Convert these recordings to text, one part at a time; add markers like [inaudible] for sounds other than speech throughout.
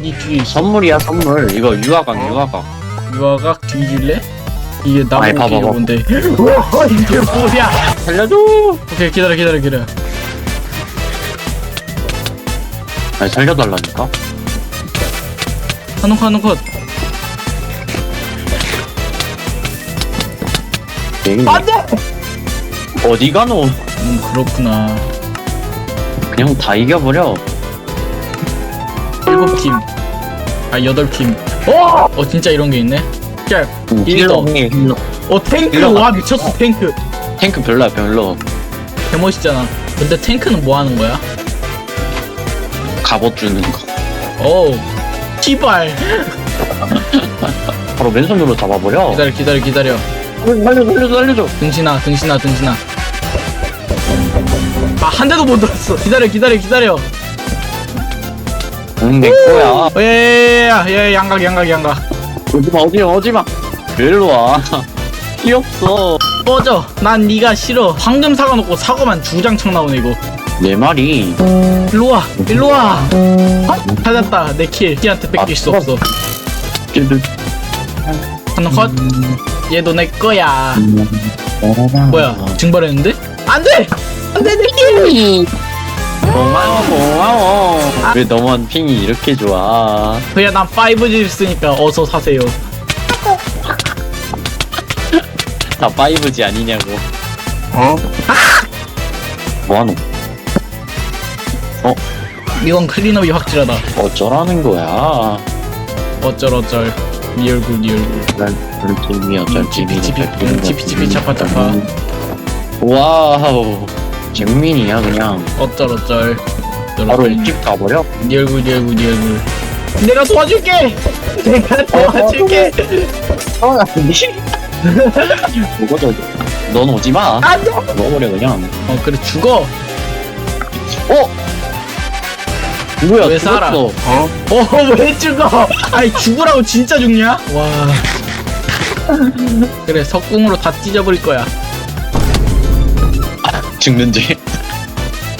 니 뒤에 있어 선물이야 선물. 이거 유화강 유화강 유아각 뒤질래? 이게 아이, 나무 봐봐, 봐봐. 뭔데? [laughs] 우와 이게 뭐야? 살려줘! 오케이 기다려 기다려 기다려. 아니 살려달라니까? 한우 한우 컷. 안돼! 어디 가노 음 그렇구나. 그냥 다 이겨버려 일곱 팀 아 여덟 팀 어 어, 진짜 이런 게 있네. 야, 음, 힐러. 힐러 형님 힐러 어 탱크. 힐러 와. 미쳤어 탱크. 탱크 별로야 별로. 개멋있잖아. 근데 탱크는 뭐 하는 거야? 갑옷 주는 거. 어우 씨발. [laughs] 바로 맨손으로 잡아버려. 기다려 기다려 기다려. 살려줘 살려줘 살려줘. 등신아 등신아 등신아. 아 한 대도 못 들었어. 기다려 기다려 기다려 응 내 거야. 어, 예예예예 양각 양각 양각. 오지마 오지마 오지마. 일로 와. [laughs] 귀엽어. 꺼져. 난 네가 싫어. 황금 사과 놓고 사과만 주장창 나오네 이거. 내 말이. 일로 와 일로와. 찾았다 내킬. 키한테 뺏길 수 없어. 하나 컷. 얘도 내 거야. 뭐야 증발했는데? 안 돼! 안 돼 내 킬 [laughs] 고마워 고마워 왜 너만 핑이 이렇게 좋아 그냥 난 5G 쓰니까 어서 사세요 다 5G 아니냐고 어? 뭐하노 이건 클린업이 확실하다 어쩌라는 거야 어쩔 어쩔 네 얼굴 네 얼굴 쩔찜이 어쩔찜이 치피, 치피, 치피, 치피, 차파, 차파. 와우 잼민이야 그냥. 어쩔 어쩔. 바로 입집 가버려? 네 얼굴 네 얼굴 네 얼굴. 내가 도와줄게! 내가 도와줄게! 어 뭐가 저기 넌 오지마. 안돼 먹어버려 그냥. 어 그래 죽어! 어? 누구야? 왜 살아? 죽었어. 어? [laughs] 어왜 죽어? 아니 죽으라고 진짜 죽냐? 와. 그래 석궁으로 다 찢어버릴 거야 죽는지?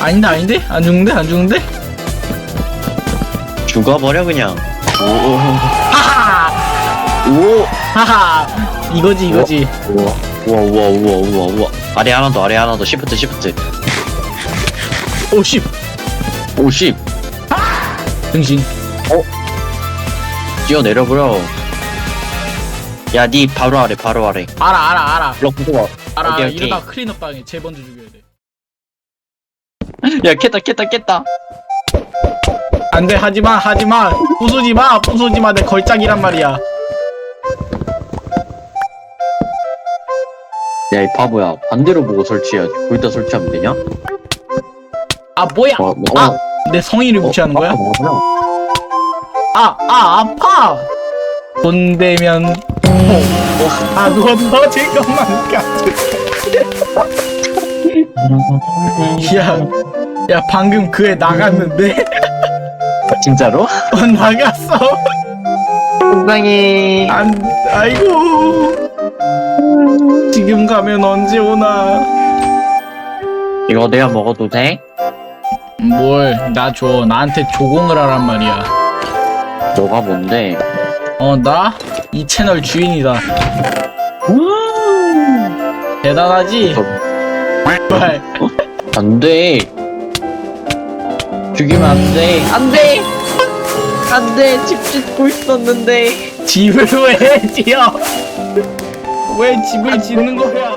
아닌데 아닌데? 안 죽는데? 안 죽는데? 죽어버려 그냥. 하하! 오. 하하! 이거지 이거지. 우와 우와 우와 우와 우와 우와. 아래 하나 더 아래 하나 더. 시프트 시프트. 오씨! 오십 등신. 뛰어 내려버려. 야니 바로 아래 바로 아래. 알아 알아 알아. 블럭 부숴봐 알아 오케이, 알아 오케이. 이러다 클린업 방에 제 먼저 죽여야 돼 [laughs] 야 깼다 깼다 깼다 안돼 하지마 하지마 부수지마 부수지마 내 걸작이란 말이야 야 이 바보야 반대로 보고 설치해야지 거기다 설치하면 되냐? 아 뭐야 어, 어, 아, 내 성의를 무시하는 거야? 뭐야? 아, 아, 아파! 돈 되면, 어, 아, 그건 너 잠깐만 가. 야, 야, 방금 그 애 나갔는데? [laughs] 진짜로? 어, 나갔어. 세상에 안, 아이고. 지금 가면 언제 오나? 이거 내가 먹어도 돼? 뭘, 나 줘. 나한테 조공을 하란 말이야. 너가 뭔데? 어, 나? 이 채널 주인이다. 대단하지? 말. 안돼 죽이면 안 돼 안 돼 안 돼 집 짓고 있었는데 집을 왜 지어? 왜 집을 짓는 거야?